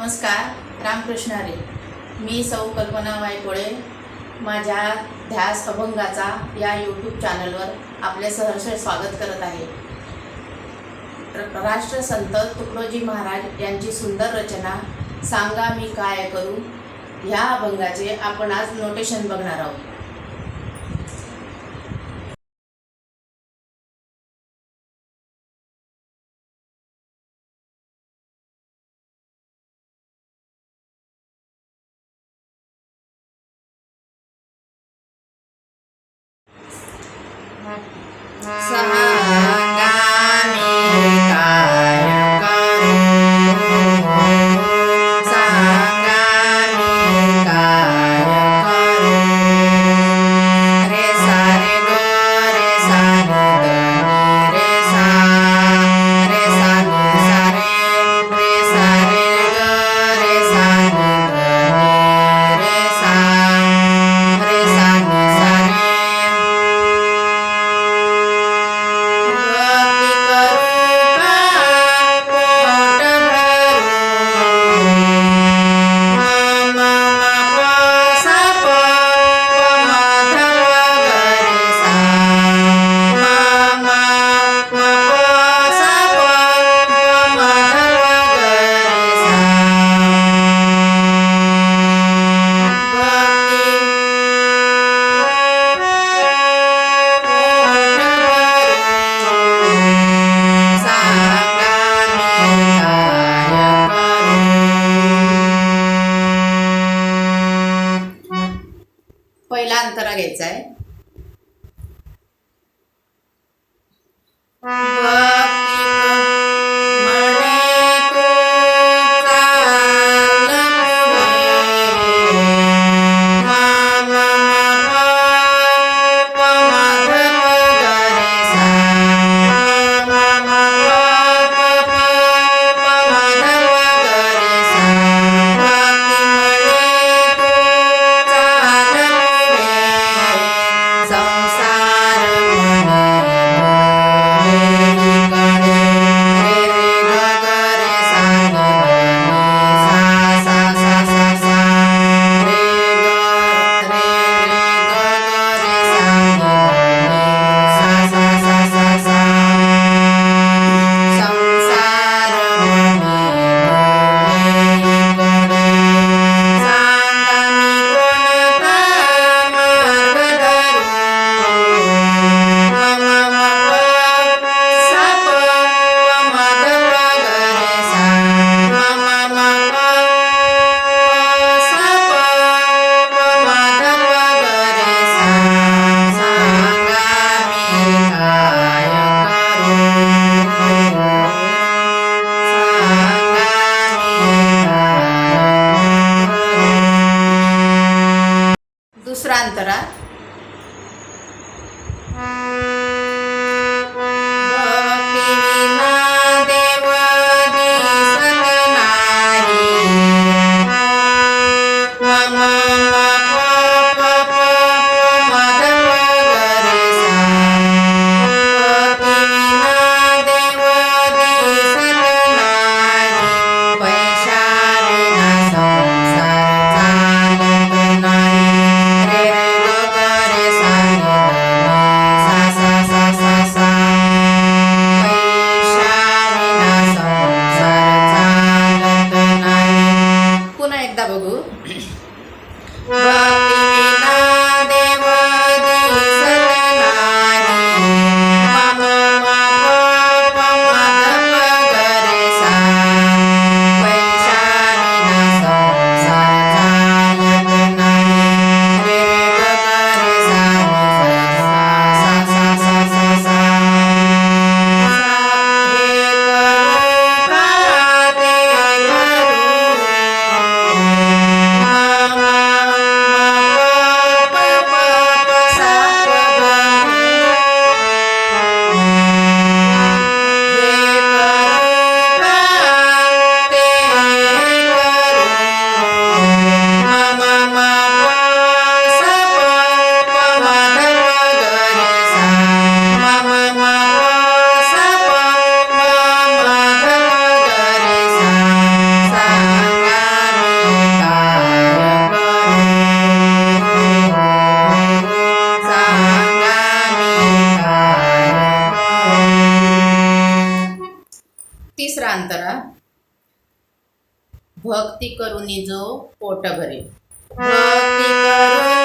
नमस्कार रामकृष्ण हरी. मी सौ कल्पना वायकोळे माझ्या ध्यास अभंगाचा या यूट्यूब चॅनलवर आपले सहर्ष स्वागत करत आहे. र- राष्ट्रसंत तुकडोजी महाराज यांची सुंदर रचना सांगा मी काय करू ह्या अभंगाचे आपण आज नोटेशन बघणार आहोत. ಸಹ tantra एकदा बघू भक्ती करून जो पोट भरेल भक्ती करून